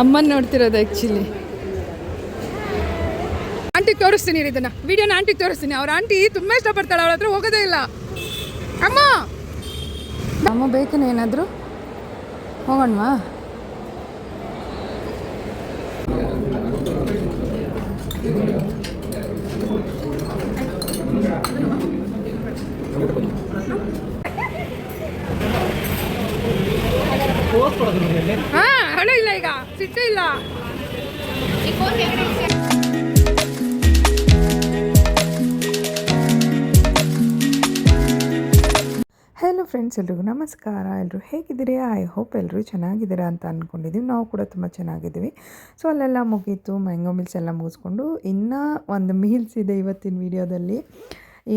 ಅಮ್ಮನ ನೋಡ್ತಿರೋದು ಆ್ಯಕ್ಚುಲಿ ಆಂಟಿಗೆ ತೋರಿಸ್ತೀನಿ ಇದನ್ನ. ವಿಡಿಯೋನ ಆಂಟಿಗೆ ತೋರಿಸ್ತೀನಿ. ಅವ್ರ ಆಂಟಿ ತುಂಬ ಇಷ್ಟಪಡ್ತಾಳೆ, ಅವಳ ಹತ್ರ ಹೋಗೋದೇ ಇಲ್ಲ. ಅಮ್ಮ! ಅಮ್ಮ ಬೇಕೇನೆ ಏನಾದರೂ? ಹೋಗೋಣವಾ ಹಾ ಹಣ ಇಲ್ಲ ಈಗ ಸಿಟ್ಟೇ ಹಲೋ ಫ್ರೆಂಡ್ಸ್ ಎಲ್ರಿಗೂ ನಮಸ್ಕಾರ. ಎಲ್ಲರೂ ಹೇಗಿದ್ದೀರಿ? ಐ ಹೋಪ್ ಎಲ್ಲರೂ ಚೆನ್ನಾಗಿದ್ದೀರಾ ಅಂತ ಅಂದ್ಕೊಂಡಿದ್ದೀವಿ ನಾವು ಕೂಡ ತುಂಬ ಚೆನ್ನಾಗಿದ್ದೀವಿ. ಸೊ ಅಲ್ಲೆಲ್ಲ ಮುಗೀತು. ಮ್ಯಾಂಗೋ ಮೀಲ್ಸ್ ಎಲ್ಲ ಮುಗಿಸ್ಕೊಂಡು ಇನ್ನೂ ಒಂದು ಮೀಲ್ಸ್ ಇದೆ ಇವತ್ತಿನ ವಿಡಿಯೋದಲ್ಲಿ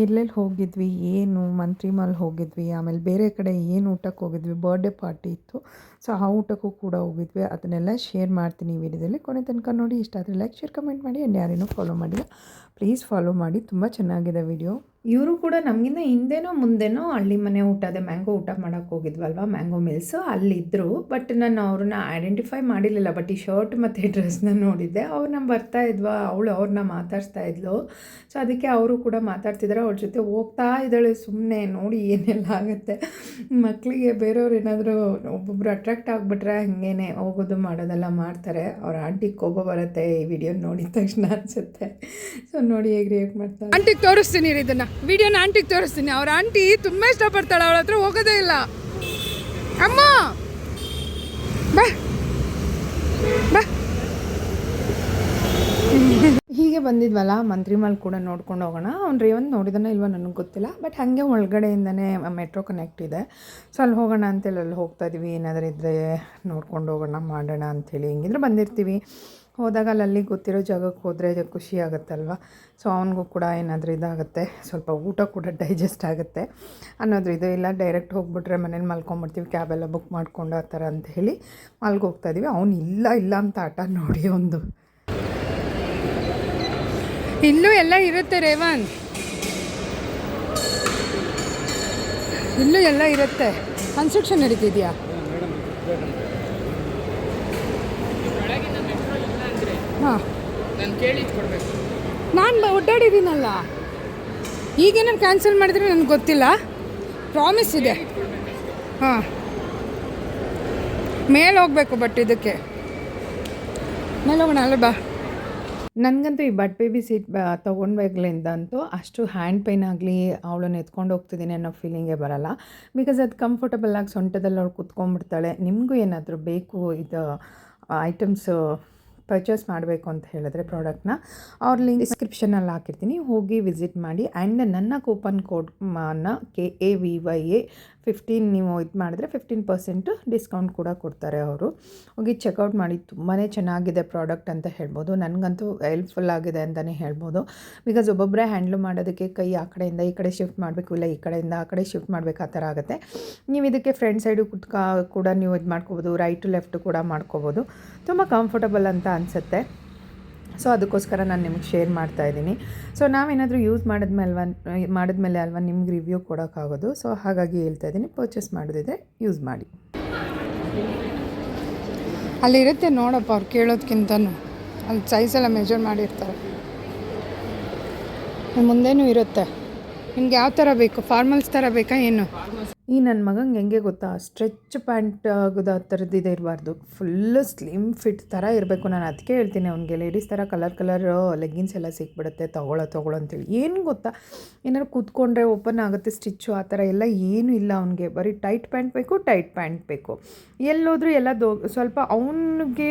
ಎಲ್ಲೆಲ್ಲಿ ಹೋಗಿದ್ವಿ? ಏನು? ಮಂತ್ರಿ ಮಾಲ್ ಹೋಗಿದ್ವಿ. ಆಮೇಲೆ ಬೇರೆ ಕಡೆ ಏನು ಊಟಕ್ಕೆ ಹೋಗಿದ್ವಿ? ಬರ್ಡೇ ಪಾರ್ಟಿ ಇತ್ತು. ಸೊ ಆ ಊಟಕ್ಕೂ ಕೂಡ ಹೋಗಿದ್ವಿ. ಅದನ್ನೆಲ್ಲ ಶೇರ್ ಮಾಡ್ತೀನಿ ಈ ವಿಡಿಯೋದಲ್ಲಿ. ಕೊನೆ ತನಕ ನೋಡಿ, ಇಷ್ಟ ಆದರೆ ಲೈಕ್ ಶೇರ್ ಕಮೆಂಟ್ ಮಾಡಿ. ಆ್ಯಂಡ್ ಯಾರೇನೂ ಫಾಲೋ ಮಾಡಿಲ್ಲ ಪ್ಲೀಸ್ ಫಾಲೋ ಮಾಡಿ. ತುಂಬ ಚೆನ್ನಾಗಿದೆ ವಿಡಿಯೋ ಇವರು ಕೂಡ ನಮಗಿಂತ ಹಿಂದೆನೋ ಮುಂದೆನೋ ಹಳ್ಳಿ ಮನೆ ಊಟ, ಅದೇ ಮ್ಯಾಂಗೋ ಊಟ ಮಾಡೋಕ್ಕೆ ಹೋಗಿದ್ವಲ್ವಾ ಮ್ಯಾಂಗೋ ಮಿಲ್ಸ್ ಅಲ್ಲಿದ್ದರು ಬಟ್ ನಾನು ಅವ್ರನ್ನ ಐಡೆಂಟಿಫೈ ಮಾಡಿರಲಿಲ್ಲ. ಬಟ್ ಈ ಶರ್ಟ್ ಮತ್ತು ಡ್ರೆಸ್ನ ನೋಡಿದ್ದೆ. ಅವ್ರನ್ನ ಬರ್ತಾ ಇದ್ವಾ, ಅವಳು ಅವ್ರನ್ನ ಮಾತಾಡ್ಸ್ತಾ ಇದ್ಲು. ಸೊ ಅದಕ್ಕೆ ಅವರು ಕೂಡ ಮಾತಾಡ್ತಿದ್ದಾರೆ ಅವ್ರ ಜೊತೆ ಹೋಗ್ತಾ ಇದ್ದಾಳೆ ಸುಮ್ಮನೆ ನೋಡಿ ಏನೆಲ್ಲ ಆಗುತ್ತೆ. ಮಕ್ಕಳಿಗೆ ಬೇರೆಯವ್ರು ಏನಾದರೂ ಒಬ್ಬೊಬ್ರು ಅಟ್ರಾಕ್ಟ್ ಆಗಿಬಿಟ್ರೆ ಹಂಗೇನೆ ಹೋಗೋದು ಮಾಡೋದೆಲ್ಲ ಮಾಡ್ತಾರೆ. ಅವ್ರ ಆಂಟಿ ಕೋಪ ಬರುತ್ತೆ ಈ ವಿಡಿಯೋ ನೋಡಿದ ತಕ್ಷಣ ಅನ್ಸುತ್ತೆ. ಸೊ ನೋಡಿ ಹೇಗೆ ರಿಯಾಕ್ಟ್ ಮಾಡ್ತಾರೆ. ಆಂಟಿಗೆ ತೋರಿಸ್ತೀನಿ ಇದನ್ನ. ವಿಡಿಯೋನ ಆಂಟಿಗೆ ತೋರಿಸ್ತೀನಿ. ಅವ್ರ ಆಂಟಿ ತುಂಬ ಇಷ್ಟಪಡ್ತಾಳೆ. ಅವಳ ಹತ್ರ ಹೋಗೋದೇ ಇಲ್ಲ. ಅಮ್ಮ! ಬಾ. ಬಾ. ಹೀಗೆ ಬಂದಿದ್ವಲ್ಲ, ಮಂತ್ರಿ ಮಾಲ್ ಕೂಡ ನೋಡ್ಕೊಂಡು ಹೋಗೋಣ. ಅವ್ನು ರೇವಂತ್ ನೋಡಿದಾನೆ ಇಲ್ವ ನನಗೆ ಗೊತ್ತಿಲ್ಲ ಬಟ್ ಹಾಗೆ ಒಳಗಡೆಯಿಂದನೇ ಮೆಟ್ರೋ ಕನೆಕ್ಟ್ ಇದೆ. ಸೊ ಅಲ್ಲಿ ಹೋಗೋಣ ಅಂತೇಳಿ ಅಲ್ಲಿ ಹೋಗ್ತಾ ಇದೀವಿ. ಏನಾದರೂ ಇದ್ದರೆ ನೋಡ್ಕೊಂಡು ಹೋಗೋಣ, ಮಾಡೋಣ ಅಂಥೇಳಿ ಹಿಂಗಿದ್ರೆ ಬಂದಿರ್ತೀವಿ. ಹೋದಾಗ ಅಲ್ಲಿ ಗೊತ್ತಿರೋ ಜಾಗಕ್ಕೆ ಹೋದರೆ ಖುಷಿ ಆಗುತ್ತಲ್ವ? ಸೊ ಅವನಿಗೂ ಕೂಡ ಏನಾದರೂ ಇದಾಗುತ್ತೆ. ಸ್ವಲ್ಪ ಊಟ ಕೂಡ ಡೈಜೆಸ್ಟ್ ಆಗುತ್ತೆ. ಅನ್ನೋದ್ರ ಇದು ಇಲ್ಲ ಡೈರೆಕ್ಟ್ ಹೋಗಿಬಿಟ್ರೆ ಮನೇಲಿ ಮಲ್ಕೊಂಬಿಡ್ತೀವಿ ಕ್ಯಾಬೆಲ್ಲ ಬುಕ್ ಮಾಡ್ಕೊಂಡು ಆ ಥರ ಅಂತ ಹೇಳಿ ಮಲ್ಗೆ ಹೋಗ್ತಾ ಇದೀವಿ. ಅವ್ನು ಇಲ್ಲ ಇಲ್ಲ ಅಂತ ಆಟ ನೋಡಿ ಒಂದು ಇಲ್ಲೂ ಎಲ್ಲ ಇರುತ್ತೆ ರೇವಂತ್ ಇಲ್ಲೂ ಎಲ್ಲ ಇರುತ್ತೆ. ಕನ್ಸ್ಟ್ರಕ್ಷನ್ ನಡೀತಿದ್ಯಾ? ಹಾಂ. ನಾನು ಒಡ್ಡಾಡಿದ್ದೀನಲ್ಲ ಈಗೇನಾರು ಕ್ಯಾನ್ಸಲ್ ಮಾಡಿದ್ರೆ ನನಗೆ ಗೊತ್ತಿಲ್ಲ. ಪ್ರಾಮಿಸ್ ಇದೆ. ಹಾಂ. ಮೇಲೆ ಹೋಗ್ಬೇಕು ಬಟ್ ಇದಕ್ಕೆ. ಮೇಲೆ ಹೋಗೋಣ, ಅಲ್ಲ ಬಾ. ನನಗಂತೂ ಈ ಬಟ್ ಬೇಬಿ ಸೀಟ್ ತೊಗೊಂಡ್ಬೇಕಲಿಂದಂತೂ ಅಷ್ಟು ಹ್ಯಾಂಡ್ ಪೈನ್ ಆಗಲಿ, ಅವಳನ್ನ ಎತ್ಕೊಂಡು ಹೋಗ್ತಿದ್ದೀನಿ ಅನ್ನೋ ಫೀಲಿಂಗೇ ಬರಲ್ಲ. ಬಿಕಾಸ್ ಅದು ಕಂಫರ್ಟಬಲ್ ಆಗಿ ಸೊಂಟದಲ್ಲಿ ಅವಳು ಕುತ್ಕೊಂಡ್ಬಿಡ್ತಾಳೆ. ನಿಮಗೂ ಏನಾದರೂ ಬೇಕು ಇದು ಐಟಮ್ಸು ಪರ್ಚೇಸ್ ಮಾಡಬೇಕು ಅಂತ ಹೇಳಿದ್ರೆ ಪ್ರಾಡಕ್ಟ್ನ ಅವ್ರ ಲಿಂಕ್ ಡಿಸ್ಕ್ರಿಪ್ಷನಲ್ಲಿ ಹಾಕಿರ್ತೀನಿ. ಹೋಗಿ ವಿಸಿಟ್ ಮಾಡಿ. ಆ್ಯಂಡ್ ನನ್ನ ಕೂಪನ್ ಕೋಡ್ ಮನ್ನ K A V Y A fifteen ನೀವು ಇದು ಮಾಡಿದ್ರೆ ಫಿಫ್ಟೀನ್ ಪರ್ಸೆಂಟು ಡಿಸ್ಕೌಂಟ್ ಕೂಡ ಕೊಡ್ತಾರೆ ಅವರು. ಹೋಗಿ ಚೆಕ್ಔಟ್ ಮಾಡಿ. ತುಂಬಾ ಚೆನ್ನಾಗಿದೆ ಪ್ರಾಡಕ್ಟ್ ಅಂತ ಹೇಳ್ಬೋದು. ನನಗಂತೂ ಹೆಲ್ಪ್ಫುಲ್ ಆಗಿದೆ ಅಂತಲೇ ಹೇಳ್ಬೋದು. ಬಿಕಾಸ್ ಒಬ್ಬೊಬ್ಬರೇ ಹ್ಯಾಂಡ್ಲ್ ಮಾಡೋದಕ್ಕೆ ಕೈ ಆ ಕಡೆಯಿಂದ ಈ ಕಡೆ ಶಿಫ್ಟ್ ಮಾಡಬೇಕು, ಇಲ್ಲ ಈ ಕಡೆಯಿಂದ ಆ ಕಡೆ ಶಿಫ್ಟ್ ಮಾಡಬೇಕು, ಆ ಥರ ಆಗುತ್ತೆ. ನೀವು ಇದಕ್ಕೆ ಫ್ರಂಟ್ ಸೈಡು ಕುತ್ಕ ಕೂಡ ನೀವು ಇದು ಮಾಡ್ಕೋಬೋದು ರೈಟು ಲೆಫ್ಟ್ ಕೂಡ ಮಾಡ್ಕೋಬೋದು. ತುಂಬ ಕಂಫರ್ಟಬಲ್ ಅಂತ ಅನಿಸುತ್ತೆ. ಸೊ ಅದಕ್ಕೋಸ್ಕರ ನಾನು ನಿಮಗೆ ಶೇರ್ ಮಾಡ್ತಾ ಇದ್ದೀನಿ. ಸೊ ನಾವೇನಾದರೂ ಯೂಸ್ ಮಾಡಿದ್ಮೇಲೆ ಅಲ್ವಾ ಮಾಡಿದ್ಮೇಲೆ ಅಲ್ವಾ ನಿಮ್ಗೆ ರಿವ್ಯೂ ಕೊಡೋಕ್ಕಾಗೋದು. ಸೊ ಹಾಗಾಗಿ ಹೇಳ್ತಾ ಇದ್ದೀನಿ ಪರ್ಚೇಸ್ ಮಾಡೋದಿದ್ರೆ ಯೂಸ್ ಮಾಡಿ. ಅಲ್ಲಿರುತ್ತೆ ನೋಡಪ್ಪ ಅವ್ರು ಕೇಳೋದಕ್ಕಿಂತ ಅಲ್ಲಿ ಸೈಜ್ ಎಲ್ಲ ಮೆಜರ್ ಮಾಡಿರ್ತಾರೆ. ಮುಂದೆನೂ ಇರುತ್ತೆ. ನಿಮ್ಗೆ ಯಾವ ಥರ ಬೇಕು? ಫಾರ್ಮಲ್ಸ್ ಥರ ಬೇಕಾ ಏನು? ಈ ನನ್ನ ಮಗಂಗೆ ಹೆಂಗೆ ಗೊತ್ತಾ? ಸ್ಟ್ರೆಚ್ ಪ್ಯಾಂಟ್ ಆಗೋದು ಆ ಥರದ್ದು ಇದೆ ಇರಬಾರ್ದು. ಫುಲ್ಲು ಸ್ಲಿಮ್ ಫಿಟ್ ಥರ ಇರಬೇಕು. ನಾನು ಅದಕ್ಕೆ ಹೇಳ್ತೀನಿ ಅವ್ನಿಗೆ. ಲೇಡೀಸ್ ಥರ ಕಲರ್ ಕಲರ್ ಲೆಗ್ಗಿನ್ಸ್ ಎಲ್ಲ ಸಿಕ್ಬಿಡುತ್ತೆ. ತೊಗೊಳ್ಳೋ ತೊಗೊಳ್ಳೋ ಅಂತೇಳಿ. ಏನು ಗೊತ್ತಾ? ಏನಾದ್ರು ಕೂತ್ಕೊಂಡ್ರೆ ಓಪನ್ ಆಗುತ್ತೆ ಸ್ಟಿಚ್ಚು, ಆ ಥರ ಎಲ್ಲ ಏನೂ ಇಲ್ಲ ಅವ್ನಿಗೆ. ಬರೀ ಟೈಟ್ ಪ್ಯಾಂಟ್ ಬೇಕು, ಟೈಟ್ ಪ್ಯಾಂಟ್ ಬೇಕು. ಎಲ್ಲೋದ್ರೂ ಎಲ್ಲ ದೋ, ಸ್ವಲ್ಪ ಅವನಿಗೆ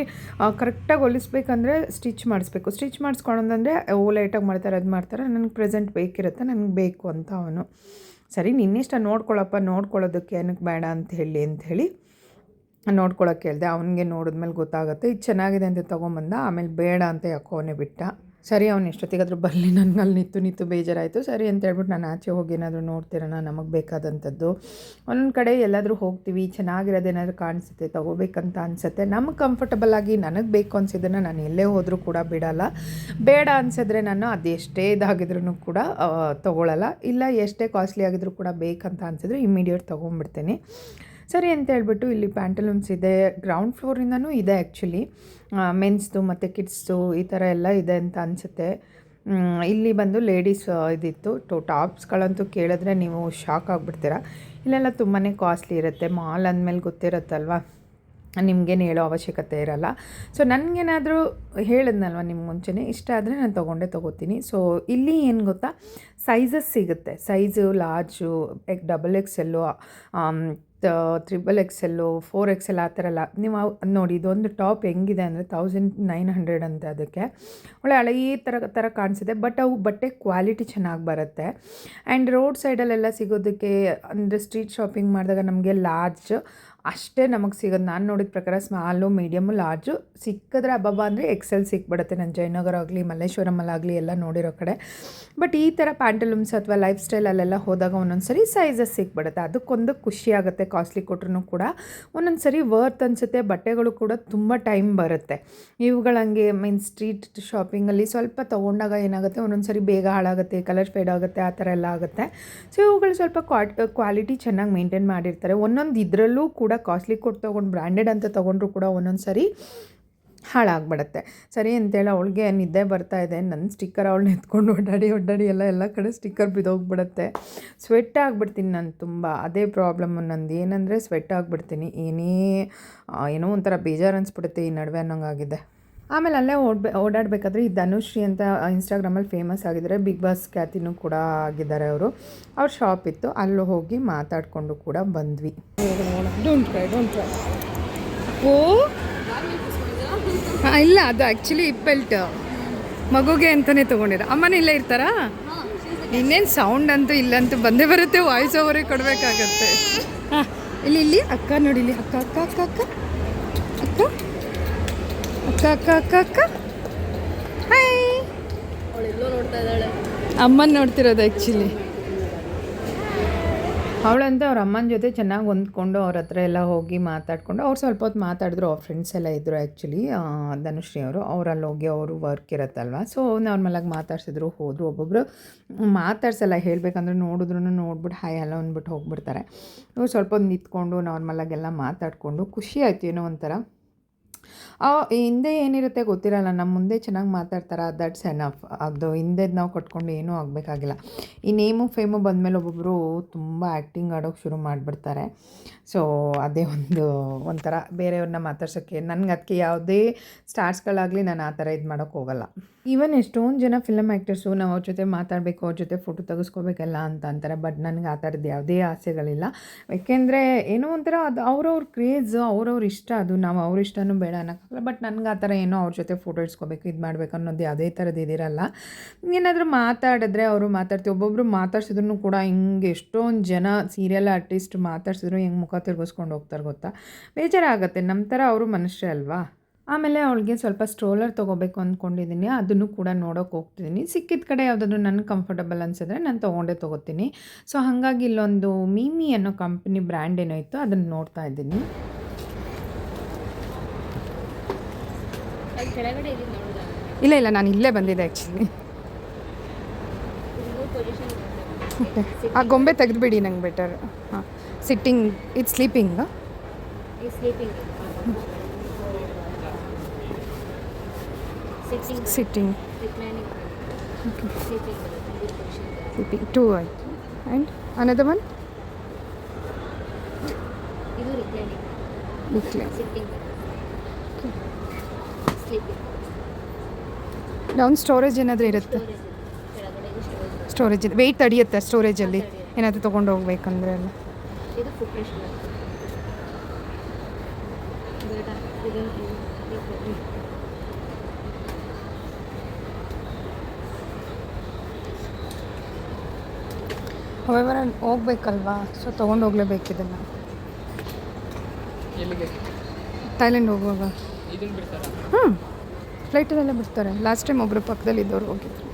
ಕರೆಕ್ಟಾಗಿ ಹೊಲಿಸ್ಬೇಕಂದ್ರೆ ಸ್ಟಿಚ್ ಮಾಡಿಸ್ಬೇಕು. ಸ್ಟಿಚ್ ಮಾಡಿಸ್ಕೊಳೋದಂದರೆ ಓ, ಲೈಟಾಗಿ ಮಾಡ್ತಾರೆ, ಅದು ಮಾಡ್ತಾರೆ. ನನಗೆ ಪ್ರೆಸೆಂಟ್ ಬೇಕಿರುತ್ತೆ, ನನಗೆ ಬೇಕು ಅಂತ ಅವನು. ಸರಿ, ನಿನ್ನಿಷ್ಟ ನೋಡ್ಕೊಳ್ಳಪ್ಪ ನೋಡ್ಕೊಳ್ಳೋದಕ್ಕೆ ಏನಕ್ಕೆ ಬೇಡ ಅಂತ ಹೇಳಿ ಅಂತ ಹೇಳಿ ನೋಡ್ಕೊಳಕ್ಕೆ ಹೇಳಿದೆ. ಅವನಿಗೆ ನೋಡಿದ್ಮೇಲೆ ಗೊತ್ತಾಗುತ್ತೆ, ಇದು ಚೆನ್ನಾಗಿದೆ ಅಂತ ತೊಗೊಂಬಂದ, ಆಮೇಲೆ ಬೇಡ ಅಂತ ಯಾಕೋನೇ ಬಿಟ್ಟ. ಸರಿ, ಅವ್ನು ಎಷ್ಟೊತ್ತಿಗಾದ್ರೂ ಬರಲಿ, ನನಗೆ ಅಲ್ಲಿ ನಿಂತು ನಿಂತು ಬೇಜಾರಾಯಿತು. ಸರಿ ಅಂತ ಹೇಳ್ಬಿಟ್ಟು ನಾನು ಆಚೆ ಹೋಗಿ ಏನಾದರೂ ನೋಡ್ತಿರೋಣ, ನಮಗೆ ಬೇಕಾದಂಥದ್ದು. ಒಂದೊಂದು ಕಡೆ ಎಲ್ಲಾದರೂ ಹೋಗ್ತೀವಿ ಚೆನ್ನಾಗಿರೋದೇನಾದರೂ ಕಾಣಿಸುತ್ತೆ, ತೊಗೋಬೇಕಂತ ಅನಿಸುತ್ತೆ. ನಮಗೆ ಕಂಫರ್ಟಬಲ್ ಆಗಿ ನನಗೆ ಬೇಕು ಅನಿಸಿದ್ದನ್ನು ನಾನು ಎಲ್ಲೇ ಹೋದರೂ ಕೂಡ ಬಿಡಲ್ಲ. ಬೇಡ ಅನಿಸಿದ್ರೆ ನಾನು ಅದೆಷ್ಟೇ ಇದಾಗಿದ್ರೂ ಕೂಡ ತೊಗೊಳ್ಳಲ್ಲ ಇಲ್ಲ, ಎಷ್ಟೇ ಕಾಸ್ಟ್ಲಿ ಆಗಿದ್ರೂ ಕೂಡ ಬೇಕಂತ ಅನಿಸಿದ್ರೆ ಇಮ್ಮಿಡಿಯೇಟ್ ತೊಗೊಂಡ್ಬಿಡ್ತೀನಿ. ಸರಿ ಅಂತ ಹೇಳ್ಬಿಟ್ಟು ಇಲ್ಲಿ ಪ್ಯಾಂಟಲೂನ್ಸ್ ಇದೆ. ಗ್ರೌಂಡ್ ಫ್ಲೋರಿಂದನೂ ಇದೆ ಆ್ಯಕ್ಚುಲಿ ಮೆನ್ಸ್ದು ಮತ್ತು ಕಿಡ್ಸ್ದು ಈ ಥರ ಎಲ್ಲ ಇದೆ ಅಂತ ಅನಿಸುತ್ತೆ. ಇಲ್ಲಿ ಬಂದು ಲೇಡೀಸ್ ಇದಿತ್ತು. ಟು, ಟಾಪ್ಸ್ಗಳಂತೂ ಕೇಳಿದ್ರೆ ನೀವು ಶಾಕ್ ಆಗಿಬಿಡ್ತೀರ. ಇಲ್ಲೆಲ್ಲ ತುಂಬಾ ಕಾಸ್ಟ್ಲಿ ಇರುತ್ತೆ. ಮಾಲ್ ಅಂದಮೇಲೆ ಗೊತ್ತಿರುತ್ತಲ್ವ? ನಿಮ್ಗೇನು ಹೇಳೋ ಅವಶ್ಯಕತೆ ಇರಲ್ಲ. ಸೊ ನನಗೇನಾದರೂ ಹೇಳಿದ್ನಲ್ವ ನಿಮ್ಗೆ ಮುಂಚೆನೇ? ಇಷ್ಟ ಆದರೆ ನಾನು ತೊಗೊಂಡೇ ತೊಗೋತೀನಿ. ಸೊ ಇಲ್ಲಿ ಏನು ಗೊತ್ತಾ? ಸೈಜಸ್ ಸಿಗುತ್ತೆ. Size large X double XL triple XL four XL ಆ ಥರ ಎಲ್ಲ. ನೀವು ನೋಡಿ, ಇದೊಂದು ಟಾಪ್ ಹೆಂಗಿದೆ ಅಂದರೆ ತೌಸಂಡ್ ನೈನ್ ಹಂಡ್ರೆಡ್ ಅಂತ ಅದಕ್ಕೆ. ಒಳ್ಳೆ ಹಳೇ ಥರ ಥರ ಕಾಣಿಸಿದೆ ಬಟ್ ಅವು ಬಟ್ಟೆ ಕ್ವಾಲಿಟಿ ಚೆನ್ನಾಗಿ ಬರುತ್ತೆ. ಆ್ಯಂಡ್ ರೋಡ್ ಸೈಡಲ್ಲೆಲ್ಲ ಸಿಗೋದಕ್ಕೆ, ಅಂದರೆ ಸ್ಟ್ರೀಟ್ ಶಾಪಿಂಗ್ ಮಾಡಿದಾಗ ನಮಗೆ ಲಾರ್ಜ್ ಅಷ್ಟೇ ನಮಗೆ ಸಿಗೋದು ನಾನು ನೋಡಿದ ಪ್ರಕಾರ ಸ್ಮಾಲು ಮೀಡಿಯಮು ಲಾರ್ಜು ಸಿಕ್ಕಿದ್ರೆ ಅಬ್ಬಬ್ಬ ಅಂದರೆ ಎಕ್ಸೆಲ್ ಸಿಕ್ಬಿಡುತ್ತೆ ನಾನು ಜಯನಗರ ಆಗಲಿ ಮಲ್ಲೇಶ್ವರಮಲ್ಲಾಗಲಿ ಎಲ್ಲ ನೋಡಿರೋ ಕಡೆ. ಬಟ್ ಈ ಥರ ಪ್ಯಾಂಟಲೂಮ್ಸ್ ಅಥವಾ ಲೈಫ್ ಸ್ಟೈಲಲ್ಲೆಲ್ಲ ಹೋದಾಗ ಒಂದೊಂದು ಸರಿ ಸೈಜಸ್ ಸಿಕ್ಬಿಡುತ್ತೆ. ಅದಕ್ಕೊಂದು ಖುಷಿ ಆಗುತ್ತೆ ಕಾಸ್ಟ್ಲಿ ಕೊಟ್ರೂ ಕೂಡ. ಒಂದೊಂದು ಸರಿ ವರ್ತ್ ಅನಿಸುತ್ತೆ, ಬಟ್ಟೆಗಳು ಕೂಡ ತುಂಬ ಟೈಮ್ ಬರುತ್ತೆ. ಇವುಗಳಂಗೆ ಮೀನ್ ಸ್ಟ್ರೀಟ್ ಶಾಪಿಂಗಲ್ಲಿ ಸ್ವಲ್ಪ ತೊಗೊಂಡಾಗ ಏನಾಗುತ್ತೆ ಒಂದೊಂದು ಸರಿ ಬೇಗ ಹಾಳಾಗುತ್ತೆ ಕಲರ್ ಫೇಡ್ ಆಗುತ್ತೆ, ಆ ಥರ ಎಲ್ಲ ಆಗುತ್ತೆ. ಸೊ ಇವುಗಳು ಸ್ವಲ್ಪ ಕ್ವಾಲಿಟಿ ಚೆನ್ನಾಗಿ ಮೇಂಟೈನ್ ಮಾಡಿರ್ತಾರೆ. ಒಂದೊಂದು ಇದರಲ್ಲೂ ಕೂಡ ಕಾಸ್ಟ್ಲಿ ಕೊಟ್ಟು ತೊಗೊಂಡು ಬ್ರ್ಯಾಂಡೆಡ್ ಅಂತ ತೊಗೊಂಡ್ರು ಕೂಡ ಒಂದೊಂದು ಸರಿ ಹಾಳಾಗ್ಬಿಡತ್ತೆ. ಸರಿ ಅಂತೇಳಿ ಅವಳಿಗೆ ನಿದ್ದೆ ಬರ್ತಾ ಇದೆ. ನನ್ನ ಸ್ಟಿಕ್ಕರ್ ಅವಳನ್ನ ಎತ್ಕೊಂಡು ಒಡ್ಡಾಡಿ ಒಡ್ಡಾಡಿ ಎಲ್ಲ ಎಲ್ಲ ಕಡೆ ಸ್ಟಿಕ್ಕರ್ ಬಿದ್ದೋಗ್ಬಿಡತ್ತೆ. ಸ್ವೆಟ್ ಆಗಿಬಿಡ್ತೀನಿ ನಾನು ತುಂಬ. ಅದೇ ಪ್ರಾಬ್ಲಮ್ ನಂದು. ಏನಂದರೆ ಸ್ವೆಟ್ ಆಗಿಬಿಡ್ತೀನಿ. ಏನೇ ಏನೋ ಒಂಥರ ಬೇಜಾರು ಅನಿಸ್ಬಿಡುತ್ತೆ ಈ ನಡುವೆ ಅನ್ನೋಂಗಾಗಿದೆ. ಆಮೇಲೆ ಅಲ್ಲೇ ಓಡ್ಬೇ, ಓಡಾಡಬೇಕಾದ್ರೆ ಈ ಧನುಶ್ರೀ ಅಂತ ಇನ್ಸ್ಟಾಗ್ರಾಮಲ್ಲಿ ಫೇಮಸ್ ಆಗಿದ್ದಾರೆ. ಬಿಗ್ ಬಾಸ್ ಖ್ಯಾತಿನೂ ಕೂಡ ಆಗಿದ್ದಾರೆ ಅವರು. ಅವ್ರ ಶಾಪ್ ಇತ್ತು. ಅಲ್ಲಿ ಹೋಗಿ ಮಾತಾಡಿಕೊಂಡು ಕೂಡ ಬಂದ್ವಿ. ಓ? ಇಲ್ಲ, ಅದು ಆ್ಯಕ್ಚುಲಿ ಇಪ್ಪೆಲ್ಟ್ ಮಗುಗೆ ಅಂತಲೇ ತೊಗೊಂಡಿರ ಅಮ್ಮನೇ ಇಲ್ಲೇ ಇರ್ತಾರಾ? ಇನ್ನೇನು ಸೌಂಡ್ ಅಂತೂ ಇಲ್ಲಂತೂ ಬಂದೇ ಬರುತ್ತೆ ವಾಯ್ಸ್ ಓವರಿಗೆ ಕೊಡಬೇಕಾಗತ್ತೆ. ಹಾಂ, ಇಲ್ಲಿ ಇಲ್ಲಿ, ಅಕ್ಕ ನೋಡಿ, ಇಲ್ಲಿ, ಅಕ್ಕ ಅಕ್ಕ ಅಕ್ಕ ಅಕ್ಕ. ಅಕ್ಕ ಅಕ್ಕ ಅಕ್ಕ ಹಾಯ್ ಅಮ್ಮನ ನೋಡ್ತಿರೋದು ಆ್ಯಕ್ಚುಲಿ ಅವಳಂತ ಅವ್ರ ಅಮ್ಮನ ಜೊತೆ ಚೆನ್ನಾಗಿ ಹೊಂದ್ಕೊಂಡು ಅವ್ರ ಹತ್ರ ಎಲ್ಲ ಹೋಗಿ ಮಾತಾಡಿಕೊಂಡು, ಅವ್ರು ಸ್ವಲ್ಪ ಹೊತ್ತು ಮಾತಾಡಿದ್ರು, ಅವ್ರ ಫ್ರೆಂಡ್ಸ್ ಎಲ್ಲ ಇದ್ದರು ಆ್ಯಕ್ಚುಲಿ ಧನುಶ್ರೀ ಅವರು. ಅವರಲ್ಲಿ ಹೋಗಿ ಅವರು ವರ್ಕ್ ಇರತ್ತಲ್ವ? ಸೊ ನಾರ್ಮಲಾಗಿ ಮಾತಾಡ್ಸಿದ್ರು, ಹೋದರು. ಒಬ್ಬೊಬ್ಬರು ಮಾತಾಡ್ಸಲ್ಲ, ಹೇಳಬೇಕಂದ್ರೆ ನೋಡಿದ್ರು ನೋಡ್ಬಿಟ್ಟು ಹಾಯ್ ಅಲ್ಲ ಅಂದ್ಬಿಟ್ಟು ಹೋಗ್ಬಿಡ್ತಾರೆ. ಸ್ವಲ್ಪ ಹೊತ್ತು ನಿಂತ್ಕೊಂಡು ನಾರ್ಮಲಾಗೆಲ್ಲ ಮಾತಾಡಿಕೊಂಡು, ಖುಷಿ ಆಯಿತು ಏನೋ ಒಂಥರ. ಹಿಂದೆ ಏನಿರುತ್ತೆ ಗೊತ್ತಿರಲ್ಲ ನಮ್ಮ ಮುಂದೆ ಚೆನ್ನಾಗಿ ಮಾತಾಡ್ತಾರೆ ದಟ್ಸ್ ಎನಫ್ ಅದು ಹಿಂದೆ ನಾವು ಕಟ್ಕೊಂಡು ಏನೂ ಆಗಬೇಕಾಗಿಲ್ಲ. ಈ ನೇಮು, ಫೇಮು ಬಂದಮೇಲೆ ಒಬ್ಬೊಬ್ಬರು ತುಂಬ ಆ್ಯಕ್ಟಿಂಗ್ ಆಡೋಕೆ ಶುರು ಮಾಡಿಬಿಡ್ತಾರೆ. ಸೊ ಅದೇ ಒಂದು, ಒಂಥರ ಬೇರೆಯವ್ರನ್ನ ಮಾತಾಡ್ಸೋಕ್ಕೆ, ನನಗೆ ಅದಕ್ಕೆ ಯಾವುದೇ ಸ್ಟಾರ್ಸ್ಗಳಾಗಲಿ ನಾನು ಆ ಥರ ಇದು ಮಾಡೋಕ್ಕೆ ಹೋಗಲ್ಲ. ಈವನ್ ಎಷ್ಟೊಂದು ಜನ ಫಿಲಮ್ ಆ್ಯಕ್ಟರ್ಸು ನಾವು ಅವ್ರ ಜೊತೆ ಮಾತಾಡಬೇಕು, ಅವ್ರ ಜೊತೆ ಫೋಟೋ ತೆಗೆಸ್ಕೋಬೇಕಲ್ಲ ಅಂತ ಅಂತಾರೆ ಬಟ್ ನನಗೆ ಆ ಥರದ್ದು ಯಾವುದೇ ಆಸೆಗಳಿಲ್ಲ. ಯಾಕೆಂದರೆ ಏನೋ ಒಂಥರ ಅದು ಅವ್ರವ್ರ ಕ್ರೇಜ್ ಅವ್ರವ್ರ ಇಷ್ಟ, ಅದು ನಾವು ಅವ್ರ ಇಷ್ಟನೂ ಬೇಡ ಅನ್ನೋಕ್ಕಾಗಲ್ಲ ಬಟ್ ನನಗೆ ಆ ಥರ ಏನೋ ಅವ್ರ ಜೊತೆ ಫೋಟೋ ಇಡ್ಸ್ಕೋಬೇಕು, ಇದು ಮಾಡಬೇಕು ಅನ್ನೋದು ಯಾವುದೇ ಥರದ್ದು ಇದಿರಲ್ಲ. ಏನಾದರೂ ಮಾತಾಡಿದ್ರೆ ಅವರು ಮಾತಾಡ್ತೀವಿ ಒಬ್ಬೊಬ್ಬರು ಮಾತಾಡ್ಸಿದ್ರು ಕೂಡ ಹಿಂಗೆ ಎಷ್ಟೊಂದು ಜನ ಸೀರಿಯಲ್ ಆರ್ಟಿಸ್ಟ್ ಮಾತಾಡ್ಸಿದ್ರು ಹೆಂಗೆ ಮುಖ ತಿರ್ಗಿಸ್ಕೊಂಡು ಹೋಗ್ತಾರೆ ಗೊತ್ತಾ? ಬೇಜಾರಾಗುತ್ತೆ ನಮ್ಮ ಥರ ಅವರು ಮನುಷ್ಯ ಅಲ್ವಾ? ಆಮೇಲೆ ಅವಳಿಗೆ ಸ್ವಲ್ಪ ಸ್ಟ್ರೋಲರ್ ತೊಗೋಬೇಕು ಅಂದ್ಕೊಂಡಿದ್ದೀನಿ ಅದನ್ನು ಕೂಡ ನೋಡೋಕೆ ಹೋಗ್ತಿದ್ದೀನಿ ಸಿಕ್ಕಿದ ಕಡೆ ಯಾವುದಾದ್ರು ನನಗೆ ಕಂಫರ್ಟಬಲ್ ಅನಿಸಿದ್ರೆ ನಾನು ತೊಗೊಂಡೇ ತೊಗೋತೀನಿ. ಸೊ ಹಾಗಾಗಿ ಇಲ್ಲೊಂದು ಮೀಮಿ ಅನ್ನೋ ಕಂಪ್ನಿ ಬ್ರ್ಯಾಂಡ್ ಏನೋ ಇತ್ತು, ಅದನ್ನು ನೋಡ್ತಾ ಇದ್ದೀನಿ ಅಲ್ಲಿ ಕೆಳಗಡೆ ಇದೀನಿ ನೋಡಿದ ಇಲ್ಲ ಇಲ್ಲ ನಾನು ಇಲ್ಲೇ ಬಂದಿದ್ದೆ ಆ್ಯಕ್ಚುಲಿ ಆ ಗೊಂಬೆ ತೆಗೆದುಬಿಡಿ ನಂಗೆ ಬೆಟರ್ ಹಾಂ ಸಿಟ್ಟಿಂಗ್ ಇದು ಸ್ಲೀಪಿಂಗ್ ಸಿಟ್ಟಿಂಗ್ ಸ್ಲೀಪಿಂಗ್ ಟೂ ಆಯಿತು and another one reclining down storage ಏನಾದರೂ ಇರುತ್ತೆ? ಸ್ಟೋರೇಜ್ ವೆಯ್ಟ್ ತಡಿಯುತ್ತೆ ಸ್ಟೋರೇಜಲ್ಲಿ ಏನಾದರೂ ತೊಗೊಂಡು ಹೋಗ್ಬೇಕಂದ್ರೆ ಎಲ್ಲ ಹೋಗಿವರ ಹೋಗ್ಬೇಕಲ್ವಾ? ಸೊ ತೊಗೊಂಡು ಹೋಗ್ಲೇಬೇಕಿದನ್ನು ಥೈಲ್ಯಾಂಡ್ ಹೋಗುವಾಗ. ಹ್ಞೂ ಫ್ಲೈಟಲ್ಲೆಲ್ಲ ಬಿಡ್ತಾರೆ. ಲಾಸ್ಟ್ ಟೈಮ್ ಒಬ್ಬರು ಪಕ್ಕದಲ್ಲಿ ಇದ್ದವರು ಹೋಗಿದ್ರು.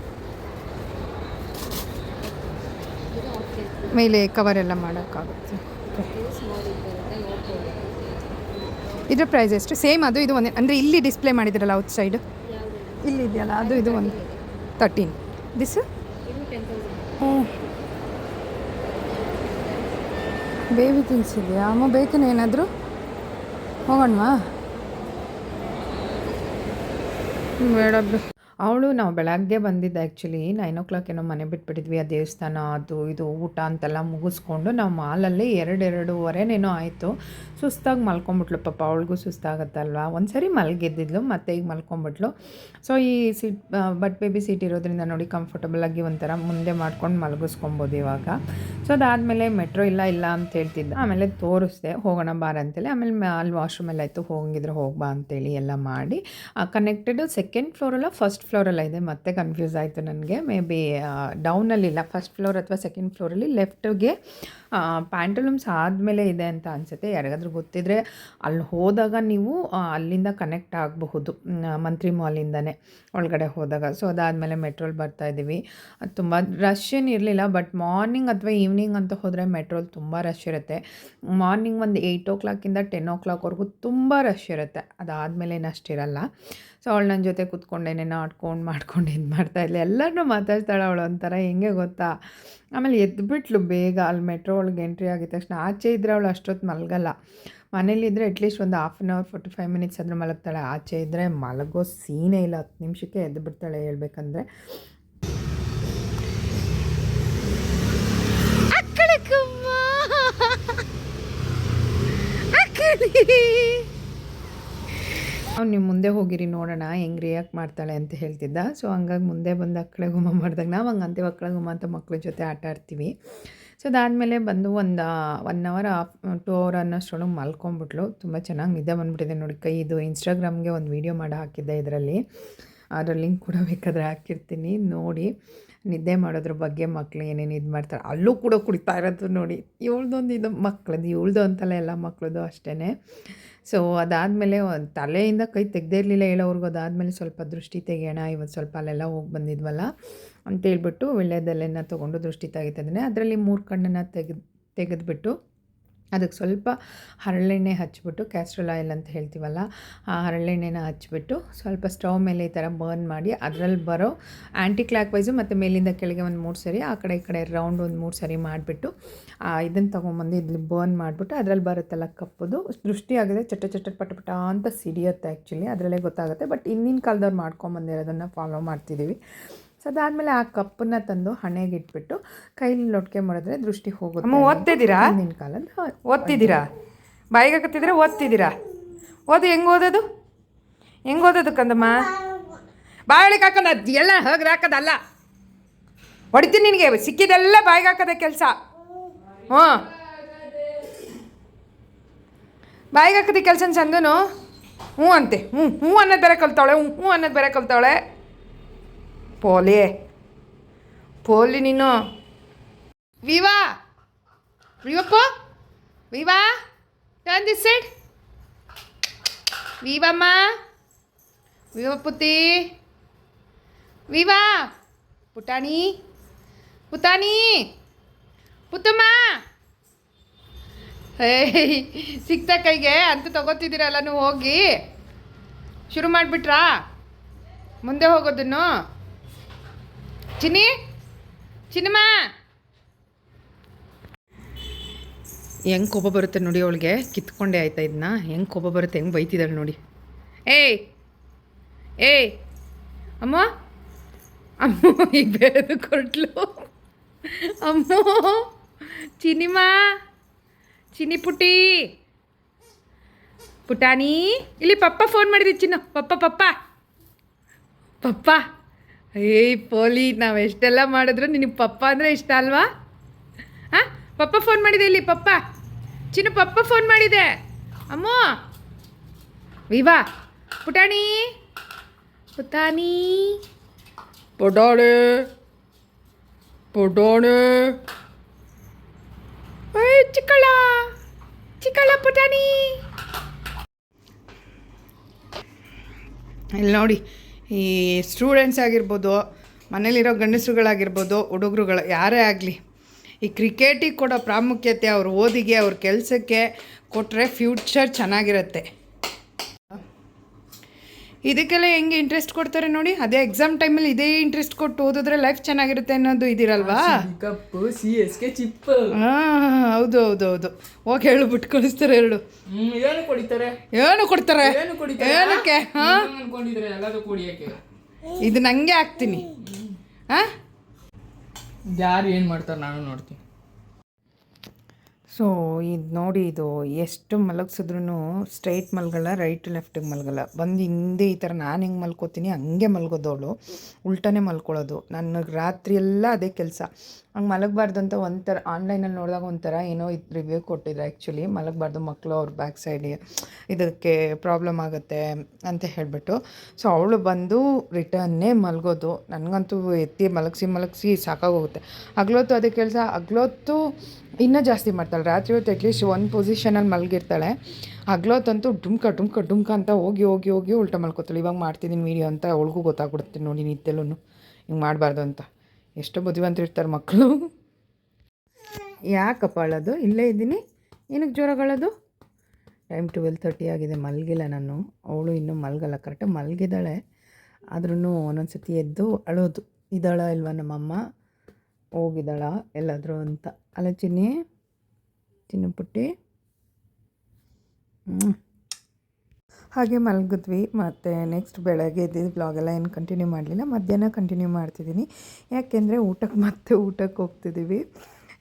ಮೇಲೆ ಕವರ್ ಎಲ್ಲ ಮಾಡೋಕ್ಕಾಗುತ್ತೆ. ಇದ್ರ ಪ್ರೈಸ್ ಎಷ್ಟು? ಸೇಮ್ ಅದು, ಇದು ಒಂದೇ, ಅಂದರೆ ಇಲ್ಲಿ ಡಿಸ್ಪ್ಲೇ ಮಾಡಿದ್ರಲ್ಲ ಔಟ್ ಸೈಡು ಇಲ್ಲಿ ಇದೆಯಲ್ಲ, ಅದು ಇದು ಒಂದು ತರ್ಟೀನ್ ದಿಸ್ ಹ್ಞೂ ಬೇಬಿ ತಿನ್ಸಿದೆಯಾ? ಅಮ್ಮ, ಬೇಕೇನೆ ಏನಾದರೂ? ಹೋಗೋಣವಾ? ಬೇಡ ಬಿಡು ಅವಳು ನಾವು ಬೆಳಗ್ಗೆ ಬಂದಿದ್ದು ಆ್ಯಕ್ಚುಲಿ ನೈನ್ ಓ ಕ್ಲಾಕ್ ಏನೋ ಮನೆ ಬಿಟ್ಬಿಟ್ಟಿದ್ವಿ, ಆ ದೇವಸ್ಥಾನ ಅದು ಇದು ಊಟ ಅಂತೆಲ್ಲ ಮುಗಿಸ್ಕೊಂಡು ನಾವು ಮಾಲಲ್ಲಿ ಎರಡೆರಡೂವರೆನೇನೋ ಆಯಿತು. ಸುಸ್ತಾಗಿ ಮಲ್ಕೊಂಬಿಟ್ಲು ಪಾಪ, ಅವಳಿಗೂ ಸುಸ್ತಾಗತ್ತಲ್ವ? ಒಂದು ಸರಿ ಮಲಗಿದ್ದಿದ್ಲು, ಮತ್ತೆ ಈಗ ಮಲ್ಕೊಂಬಿಟ್ಲು. ಸೊ ಈ ಸೀಟ್ ಬಟ್ ಬೇಬಿ ಸೀಟ್ ಇರೋದ್ರಿಂದ ನೋಡಿ ಕಂಫರ್ಟಬಲಾಗಿ ಒಂಥರ ಮುಂದೆ ಮಾಡ್ಕೊಂಡು ಮಲಗಿಸ್ಕೊಬೋದು ಇವಾಗ. ಸೊ ಅದಾದಮೇಲೆ ಮೆಟ್ರೋ ಇಲ್ಲ ಇಲ್ಲ ಅಂತ ಹೇಳ್ತಿದ್ದ. ಆಮೇಲೆ ತೋರಿಸ್ದೆ, ಹೋಗೋಣ ಬಾರ ಅಂತೇಳಿ. ಆಮೇಲೆ ಅಲ್ಲಿ ಅಲ್ಲಿ ವಾಶ್ರೂಮೆಲ್ಲ ಆಯಿತು, ಹೋಗಿದ್ರೆ ಹೋಗ್ಬಾ ಅಂತೇಳಿ ಎಲ್ಲ ಮಾಡಿ ಕನೆಕ್ಟೆಡ್ ಸೆಕೆಂಡ್ ಫ್ಲೋರಲ್ಲ ಫಸ್ಟ್ ಫ್ಲೋರಲ್ಲ ಇದೆ, ಮತ್ತೆ ಕನ್ಫ್ಯೂಸ್ ಆಯಿತು ನನಗೆ. ಮೇ ಬಿ ಡೌನಲ್ಲಿಲ್ಲ ಫಸ್ಟ್ ಫ್ಲೋರ್ ಅಥವಾ ಸೆಕೆಂಡ್ ಫ್ಲೋರಲ್ಲಿ ಲೆಫ್ಟ್ಗೆ ಪ್ಯಾಂಟಲೂಮ್ಸ್ ಆದಮೇಲೆ ಇದೆ ಅಂತ ಅನಿಸುತ್ತೆ. ಯಾರಿಗಾದ್ರೂ ಗೊತ್ತಿದ್ರೆ ಅಲ್ಲಿ ಹೋದಾಗ ನೀವು ಅಲ್ಲಿಂದ ಕನೆಕ್ಟ್ ಆಗಬಹುದು. ಮಂತ್ರಿ ಮಾಲಿಂದನೇ ಒಳಗಡೆ ಹೋದಾಗ. ಸೊ ಅದಾದಮೇಲೆ ಮೆಟ್ರೋಲ್ ಬರ್ತಾ ಇದ್ದೀವಿ. ಅದು ತುಂಬ ರಶ್ ಏನು ಇರಲಿಲ್ಲ ಬಟ್ ಮಾರ್ನಿಂಗ್ ಅಥವಾ ಈವ್ನಿಂಗ್ ಅಂತ ಹೋದರೆ ಮೆಟ್ರೋಲ್ ತುಂಬ ರಶ್ ಇರುತ್ತೆ. ಮಾರ್ನಿಂಗ್ ಒಂದು ಏಯ್ಟ್ ಓ ಕ್ಲಾಕಿಂದ ಟೆನ್ ಓ ಕ್ಲಾಕ್ವರೆಗೂ ತುಂಬ ರಶ್ ಇರುತ್ತೆ. ಅದಾದಮೇಲೆ ಏನು ಅಷ್ಟಿರಲ್ಲ. ಸೊ ಅವಳು ನನ್ನ ಜೊತೆ ಕೂತ್ಕೊಂಡೇನೇನೋ ಆಡ್ಕೊಂಡು ಮಾಡ್ಕೊಂಡು ಇದು ಮಾಡ್ತಾಯಿಲ್ಲ ಎಲ್ಲರನ್ನೂ ಮಾತಾಡ್ತಾಳೆ ಅವಳು ಒಂಥರ, ಹೆಂಗೆ ಗೊತ್ತಾ? ಆಮೇಲೆ ಎದ್ಬಿಟ್ಲು ಬೇಗ, ಅಲ್ಲಿ ಮೆಟ್ರೋ ಒಳಗೆ ಎಂಟ್ರಿ ಆಗಿದ ತಕ್ಷಣ. ಆಚೆ ಇದ್ದರೆ ಅವಳು ಅಷ್ಟೊತ್ತು ಮಲಗಲ್ಲ. ಮನೇಲಿದ್ದರೆ ಅಟ್ಲೀಸ್ಟ್ ಒಂದು half an hour forty five minutes ಆದರೂ ಮಲಗ್ತಾಳೆ. ಆಚೆ ಇದ್ದರೆ ಮಲಗೋ ಸೀನೇ ಇಲ್ಲ. ಹತ್ತು ನಿಮಿಷಕ್ಕೆ ಎದ್ದು ಬಿಡ್ತಾಳೆ ಹೇಳ್ಬೇಕಂದ್ರೆ. ಅವ್ನು ನೀವು ಮುಂದೆ ಹೋಗಿರಿ, ನೋಡೋಣ ಹೆಂಗೆ ರಿಯಾಕ್ಟ್ ಮಾಡ್ತಾಳೆ ಅಂತ ಹೇಳ್ತಿದ್ದ. ಸೊ ಹಂಗಾಗಿ ಮುಂದೆ ಬಂದು ಅಕ್ಕಳೆ ಗುಮ್ಮ ಮಾಡಿದಾಗ ನಾವು ಹಂಗೆ ಅಂತೀವಿ ಅಕ್ಕಳೆ ಗುಮ್ಮ ಅಂತ ಮಕ್ಕಳ ಜೊತೆ ಆಟ ಆಡ್ತೀವಿ. ಸೊ ಅದಾದಮೇಲೆ ಬಂದು ಒಂದು one hour of two hour ಅನ್ನೋಷ್ಟರೊಳಗೆ ಮಲ್ಕೊಂಬಿಟ್ಲು. ತುಂಬ ಚೆನ್ನಾಗಿ ನಿದ್ದೆ ಬಂದುಬಿಟ್ಟಿದೆ ನೋಡಿ ಕೈ ಇದು. ಇನ್ಸ್ಟಾಗ್ರಾಮ್ಗೆ ಒಂದು ವೀಡಿಯೋ ಮಾಡಿ ಹಾಕಿದ್ದೆ ಇದರಲ್ಲಿ. ಅದರ ಲಿಂಕ್ ಕೂಡ ಬೇಕಾದರೆ ಹಾಕಿರ್ತೀನಿ. ನೋಡಿ, ನಿದ್ದೆ ಮಾಡೋದ್ರ ಬಗ್ಗೆ ಮಕ್ಳು ಏನೇನು ಇದು ಮಾಡ್ತಾರೆ ಅಲ್ಲೂ ಕೂಡ ಕುಡಿತಾ ಇರೋದು ನೋಡಿ. ಇವಳ್ದೊಂದು ಇದು ಮಕ್ಳದ್ದು, ಇವಳ್ದು ಅಂತಲ್ಲ ಎಲ್ಲ ಮಕ್ಕಳದ್ದು ಅಷ್ಟೇ ಸೊ ಅದಾದಮೇಲೆ ತಲೆಯಿಂದ ಕೈ ತೆಗ್ದೇ ಇರಲಿಲ್ಲ ಹೇಳೋವ್ರಿಗೂ ಅದಾದಮೇಲೆ ಸ್ವಲ್ಪ ದೃಷ್ಟಿ ತೆಗೆಯೋಣ ಇವತ್ತು ಸ್ವಲ್ಪ ಅಲ್ಲೆಲ್ಲ ಹೋಗಿ ಬಂದಿದ್ವಲ್ಲ ಅಂತೇಳ್ಬಿಟ್ಟು ವಿಳ್ಯದೆಲೆನ ತೊಗೊಂಡು ದೃಷ್ಟಿ ತೆಗಿತಿದ್ದಾನೆ ಅದರಲ್ಲಿ ಮೂರು ಕಣ್ಣನ್ನು ತೆಗೆದು, ತೆಗೆದುಬಿಟ್ಟು ಅದಕ್ಕೆ ಸ್ವಲ್ಪ ಹರಳೆಣ್ಣೆ ಹಚ್ಬಿಟ್ಟು ಕ್ಯಾಸ್ಟ್ರಲ್ ಆಯಿಲ್ ಅಂತ ಹೇಳ್ತೀವಲ್ಲ, ಆ ಹರಳೆಣ್ಣೆನ ಹಚ್ಬಿಟ್ಟು ಸ್ವಲ್ಪ ಸ್ಟವ್ ಮೇಲೆ ಈ ಥರ ಬರ್ನ್ ಮಾಡಿ ಅದರಲ್ಲಿ ಬರೋ ಆ್ಯಂಟಿ ಕ್ಲಾಕ್ ವೈಸು ಮತ್ತು ಮೇಲಿಂದ ಕೆಳಗೆ ಒಂದು ಮೂರು ಸರಿ, ಆ ಕಡೆ ಈ ಕಡೆ ರೌಂಡ್ ಒಂದು ಮೂರು ಸರಿ ಮಾಡಿಬಿಟ್ಟು ಇದನ್ನು ತೊಗೊಂಬಂದು ಇಲ್ಲಿ ಬರ್ನ್ ಮಾಡಿಬಿಟ್ಟು ಅದರಲ್ಲಿ ಬರುತ್ತಲ್ಲ ಕಪ್ಪದು ದೃಷ್ಟಿ ಆಗಿದೆ ಚಟ ಚಟ ಪಟಪಟ ಪಟ ಅಂತ ಸಿಡಿಯುತ್ತೆ ಆ್ಯಕ್ಚುಲಿ ಅದರಲ್ಲೇ ಗೊತ್ತಾಗುತ್ತೆ. ಬಟ್ ಹಿಂದಿನ ಕಾಲದವ್ರು ಮಾಡ್ಕೊಂಬಂದಿರೋದನ್ನು ಫಾಲೋ ಮಾಡ್ತಿದ್ದೀವಿ. ಸೊ ಅದಾದಮೇಲೆ ಆ ಕಪ್ಪನ್ನ ತಂದು ಹಣೆಗೆ ಇಟ್ಬಿಟ್ಟು ಕೈಲಿ ಲೊಟ್ಕೆ ಮಾಡಿದ್ರೆ ದೃಷ್ಟಿ ಹೋಗುತ್ತೆ ಓದ್ತಿದ್ದೀರಾ? ಹಿಂದಿನ ಕಾಲದ ಓದ್ತಿದ್ದೀರಾ? ಬಾಯಿಗೆ ಹಾಕತ್ತಿದ್ರೆ ಓದ್ತಿದ್ದೀರಾ? ಓದು ಹೆಂಗೆ ಓದೋದು? ಹೆಂಗೆ ಓದೋದು ಕಂದಮ್ಮ? ಬಾಯಿಗೆ ಹಾಕೋದು ಅದು ಎಲ್ಲ ಹೋಗ್ದು ಹಾಕೋದಲ್ಲ. ಹೊಡಿತೀನಿ ನಿನಗೆ ಸಿಕ್ಕಿದೆಲ್ಲ ಬಾಯಿಗೆ ಹಾಕೋದೆ ಕೆಲಸ. ಹ್ಞೂ. ಬಾಯಿಗೆ ಹಾಕೋದು ಕೆಲಸ ಚಂದನು? ಹ್ಞೂ ಅಂತೆ. ಹ್ಞೂ ಹ್ಞೂ ಅನ್ನೋದು ಬೇರೆ ಕಲ್ತಾವಳೆ ಹ್ಞೂ ಹ್ಞೂ ಅನ್ನೋದು ಬೇರೆ ಕಲ್ತಾವಳೆ. ಪೋಲಿ. ಪೋಲಿ ನೀನು. ವಿವಾ. ವಿವಪ್ಪ ವಿವಾ. ಟರ್ನ್ ದಿಸ್ ಸೈಡ್ ವಿವಮ್ಮ ವಿವ ಪುತಿ ವಿವಾ. ಪುಟಾಣಿ. ಪುತಾಣಿ ಪುತ್ತಮ್ಮ. ಏಯ್, ಸಿಕ್ತ ಕೈಗೆ ಅಂತ ತಗೋತಿದ್ದೀರಲ್ಲ, ನೀವು ಹೋಗಿ. ಶುರು ಮಾಡಿಬಿಟ್ರಾ? ಮುಂದೆ ಹೋಗೋದನ್ನು? ಚಿನ್ನಿ ಚಿನ್ನಮ್ಮ ಹೆಂಗೆ ಕೋಪ ಬರುತ್ತೆ ನೋಡಿ ಅವಳಿಗೆ. ಕಿತ್ಕೊಂಡೆ ಆಯ್ತಾ ಇದನ್ನ ಹೆಂಗೆ ಕೋಪ ಬರುತ್ತೆ ಹೆಂಗೆ ಬೈತಿದ್ದಾಳೆ ನೋಡಿ. ಏಯ್ ಏಯ್ ಅಮ್ಮ. ಅಮ್ಮ ಈಗ ಬೇರೆ ಕೊಟ್ಲು. ಅಮ್ಮ ಚಿನಿಮಾ ಚಿನಿ ಪುಟ್ಟಿ. ಪುಟಾಣಿ. ಇಲ್ಲಿ ಪಪ್ಪ ಫೋನ್ ಮಾಡಿದ್ವಿ ಚಿನ್ನು. ಪಪ್ಪ ಪಪ್ಪ. ಪಪ್ಪ. ಏಯ್ ಪೋಲಿ ನಾವು ಎಷ್ಟೆಲ್ಲ ಮಾಡಿದ್ರು ನಿನಗೆ ಪಪ್ಪ ಅಂದರೆ ಇಷ್ಟ ಅಲ್ವಾ? ಹಾಂ? ಪಪ್ಪ ಫೋನ್ ಮಾಡಿದೆ ಇಲ್ಲಿ ಪಪ್ಪ. ಚಿನ್ನು ಪಪ್ಪ ಫೋನ್ ಮಾಡಿದೆ. ಅಮ್ಮ. ವಿವಾ ಪುಟಾಣಿ. ಪುಟಾಣಿ. ಪುಟಾಣಿ. ಪುಟಾಣಿ. ಏಯ್ ಚಿಕ್ಕಳ. ಚಿಕ್ಕಳ ಪುಟಾಣಿ. ಇಲ್ಲಿ ನೋಡಿ ಈ ಸ್ಟೂಡೆಂಟ್ಸ್ ಆಗಿರ್ಬೋದು, ಮನೇಲಿರೋ ಗಂಡಸುಗಳಾಗಿರ್ಬೋದು ಹುಡುಗರುಗಳು, ಯಾರೇ ಆಗಲಿ, ಈ ಕ್ರಿಕೆಟಿಗೆ ಕೊಡೋ ಪ್ರಾಮುಖ್ಯತೆ ಅವ್ರ ಓದಿಗೆ, ಅವ್ರ ಕೆಲಸಕ್ಕೆ ಕೊಟ್ಟರೆ ಫ್ಯೂಚರ್ ಚೆನ್ನಾಗಿರುತ್ತೆ. ಇದಕ್ಕೆಲ್ಲ ಹೆಂಗೆ ಇಂಟ್ರೆಸ್ಟ್ ಕೊಡ್ತಾರೆ ನೋಡಿ? ಅದೇ ಎಕ್ಸಾಮ್ ಟೈಮಲ್ಲಿ ಇದೇ ಇಂಟ್ರೆಸ್ಟ್ ಕೊಟ್ಟು ಓದಿದ್ರೆ ಲೈಫ್ ಚೆನ್ನಾಗಿರುತ್ತೆ ಅನ್ನೋದು ಇದಿರಲ್ವಾ? ಕಪ್ಪು ಸಿ ಎಸ್ ಕೆ ಚಿಪ್ ಹಾಂ ಹೌದು ಹೌದು ಹೌದು. ಹೋಗಿ ಹೇಳು ಬಿಟ್ಟು ಕಳಿಸ್ತಾರೆ ಎರಡು. ಏನು ಕೊಡಿತಾರೆ. ಏನು ಕೊಡ್ತಾರೆ? ಏನು ಕೊಡಿತಾರೆ? ಏನಕ್ಕೆ? ಹಾಂ? ಅನ್ಕೊಂಡಿದ್ರೆ ಎಲ್ಲದೂ ಕೊಡಿಯಕ್ಕೆ ಇದು ನಂಗೆ ಹಾಕ್ತೀನಿ. ಹಾಂ ಯಾರು ಏನು ಮಾಡ್ತಾರೆ ನಾನು ನೋಡ್ತೀನಿ. ಸೊ ಇದು ನೋಡಿ ಇದು ಎಷ್ಟು ಮಲಗಿಸಿದ್ರು ಸ್ಟ್ರೈಟ್ ಮಲ್ಗಲ್ಲ ರೈಟ್ ಲೆಫ್ಟಿಗೆ ಮಲ್ಗಲ್ಲ. ಬಂದು ಹಿಂದೆ ಈ ಥರ ನಾನು ಹೆಂಗೆ ಮಲ್ಕೋತೀನಿ, ಹಂಗೆ ಮಲ್ಗೋದವಳು. ಉಲ್ಟನೇ ಮಲ್ಕೊಳ್ಳೋದು. ನನಗೆ ರಾತ್ರಿ ಎಲ್ಲ ಅದೇ ಕೆಲಸ. ಹಂಗೆ ಮಲಗಬಾರ್ದು ಅಂತ ಒಂಥರ ಆನ್ಲೈನಲ್ಲಿ ನೋಡಿದಾಗ ಒಂಥರ ಏನೋ ಇದು ರಿವ್ಯೂ ಕೊಟ್ಟಿದ್ರು ಆ್ಯಕ್ಚುಲಿ ಮಲಗಬಾರ್ದು ಮಕ್ಕಳು ಅವ್ರ ಬ್ಯಾಕ್ ಸೈಡಿಗೆ ಇದಕ್ಕೆ ಪ್ರಾಬ್ಲಮ್ ಆಗುತ್ತೆ ಅಂತ ಹೇಳಿಬಿಟ್ಟು. ಸೊ ಅವಳು ಬಂದು ರಿಟರ್ನ್ನೇ ಮಲಗೋದು. ನನಗಂತೂ ಎತ್ತಿ ಮಲಗಿಸಿ ಮಲಗಿಸಿ ಸಾಕಾಗೋಗುತ್ತೆ. ಹಗ್ಲೊತ್ತು ಅದೇ ಕೆಲಸ ಹಗ್ಲೊತ್ತು ಇನ್ನೂ ಜಾಸ್ತಿ ಮಾಡ್ತಾಳೆ. ರಾತ್ರಿ ಹೊತ್ತು ಅಟ್ಲೀಸ್ಟ್ ಒಂದು ಪೊಸಿಷನಲ್ಲಿ ಮಲಗಿರ್ತಾಳೆ. ಹಗ್ಲೊತ್ತಂತೂ ಡುಮ್ಕ ಡುಮ್ಕ ಡುಮ್ಕ ಅಂತ ಹೋಗಿ ಹೋಗಿ ಹೋಗಿ ಉಲ್ಟ ಮಲ್ಕೋತಾಳೆ. ಇವಾಗ ಮಾಡ್ತಿದ್ದೀನಿ ವೀಡಿಯೋ ಅಂತ ಅವಳಿಗೂ ಗೊತ್ತಾಗ್ಬಿಡುತ್ತೆ ನೋಡಿ ನಿತ್ಯಲ್ಲೂ ಹಿಂಗೆ ಮಾಡಬಾರ್ದು ಅಂತ. ಎಷ್ಟೋ ಬುದ್ಧಿವಂತರಿರ್ತಾರೆ ಮಕ್ಕಳು. ಯಾಕಪ್ಪ ಅಳೋದು? ಇಲ್ಲೇ ಇದ್ದೀನಿ. ಏನಕ್ಕೆ ಜ್ವರಗಳದು ಟೈಮ್ ಟ್ವೆಲ್ ತರ್ಟಿ ಆಗಿದೆ. ಮಲಗಿಲ್ಲ ನಾನು. ಅವಳು ಇನ್ನೂ ಮಲಗಲ್ಲ. ಕರೆಕ್ಟ್ ಮಲಗಿದ್ದಾಳೆ. ಆದ್ರೂ ಒಂದೊಂದು ಸತಿ ಎದ್ದು ಅಳೋದು. ಇದ್ದಾಳ ಇಲ್ವಾ ನಮ್ಮಮ್ಮ? ಹೋಗಿದ್ದಾಳ ಎಲ್ಲಾದರೂ ಅಂತ. ಅಲ್ಲ ಚಿನ್ನಿ, ಚಿನ್ನು ಪುಟ್ಟಿ. ಹ್ಞೂ ಹಾಗೆ ಮಲಗಿದ್ವಿ. ಮತ್ತು ನೆಕ್ಸ್ಟ್ ಬೆಳಗ್ಗೆ ಇದ್ದಿದ್ದು ಬ್ಲಾಗೆಲ್ಲ ಏನು ಕಂಟಿನ್ಯೂ ಮಾಡಲಿಲ್ಲ. ಮಧ್ಯಾಹ್ನ ಕಂಟಿನ್ಯೂ ಮಾಡ್ತಿದ್ದೀನಿ. ಯಾಕೆಂದರೆ ಊಟಕ್ಕೆ ಮತ್ತೆ ಊಟಕ್ಕೆ ಹೋಗ್ತಿದ್ದೀವಿ.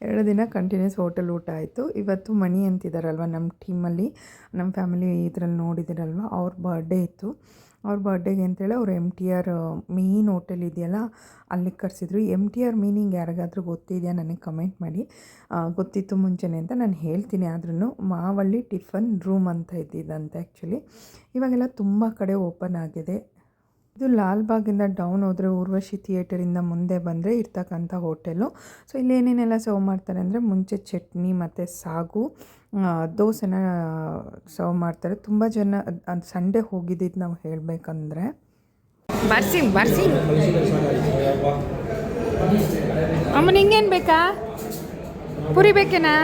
ಎರಡು ದಿನ ಕಂಟಿನ್ಯೂಸ್ ಹೋಟೆಲ್ ಊಟ ಆಯಿತು. ಇವತ್ತು ಮಣಿ ಅಂತಿದ್ದಾರಲ್ವ ನಮ್ಮ ಟೀಮಲ್ಲಿ ನಮ್ಮ ಫ್ಯಾಮಿಲಿ ಇದರಲ್ಲಿ ನೋಡಿದಿರಲ್ವ? ಅವ್ರ ಬರ್ಡೇ ಇತ್ತು. ಅವ್ರ ಬರ್ಡೇಗೆ ಅಂತೇಳಿ ಅವ್ರು M T R mean hotel ಇದೆಯಲ್ಲ ಅಲ್ಲಿಗೆ ಕರೆಸಿದ್ರು. ಎಂ ಟಿ ಆರ್ ಮೀನಿಂಗ್ ಯಾರಿಗಾದ್ರೂ ಗೊತ್ತಿದೆಯಾ ನನಗೆ ಕಮೆಂಟ್ ಮಾಡಿ. ಗೊತ್ತಿತ್ತು ಮುಂಚೆನೆ ಅಂತ ನಾನು ಹೇಳ್ತೀನಿ. ಆದ್ರೂ ಮಾವಳ್ಳಿ ಟಿಫನ್ ರೂಮ್ ಅಂತ ಇದ್ದಿದ್ದಂತೆ ಆ್ಯಕ್ಚುಲಿ ಇವಾಗೆಲ್ಲ ತುಂಬ ಕಡೆ ಓಪನ್ ಆಗಿದೆ. ಇದು ಲಾಲ್ಬಾಗಿಂದ ಡೌನ್ ಹೋದರೆ ಊರ್ವಶಿ ಥಿಯೇಟರಿಂದ ಮುಂದೆ ಬಂದರೆ ಇರ್ತಕ್ಕಂಥ ಹೋಟೆಲು. ಸೊ, ಇಲ್ಲಿ ಏನೇನೆಲ್ಲ ಸರ್ವ್ ಮಾಡ್ತಾರೆ ಅಂದರೆ ಮುಂಚೆ ಚಟ್ನಿ ಮತ್ತು ಸಾಗು ದೋಸೆನ ಸರ್ವ್ ಮಾಡ್ತಾರೆ. ತುಂಬ ಜನ ಅದು ಸಂಡೇ ಹೋಗಿದ್ದಿದ್ದು ನಾವು ಹೇಳಬೇಕಂದ್ರೆ. ಬರ್ಸಿ ಬರ್ಸಿ. ಅಮ್ಮ, ನಿಂಗೇನು ಬೇಕಾ? ಪುರಿ ಬೇಕೇನಾ?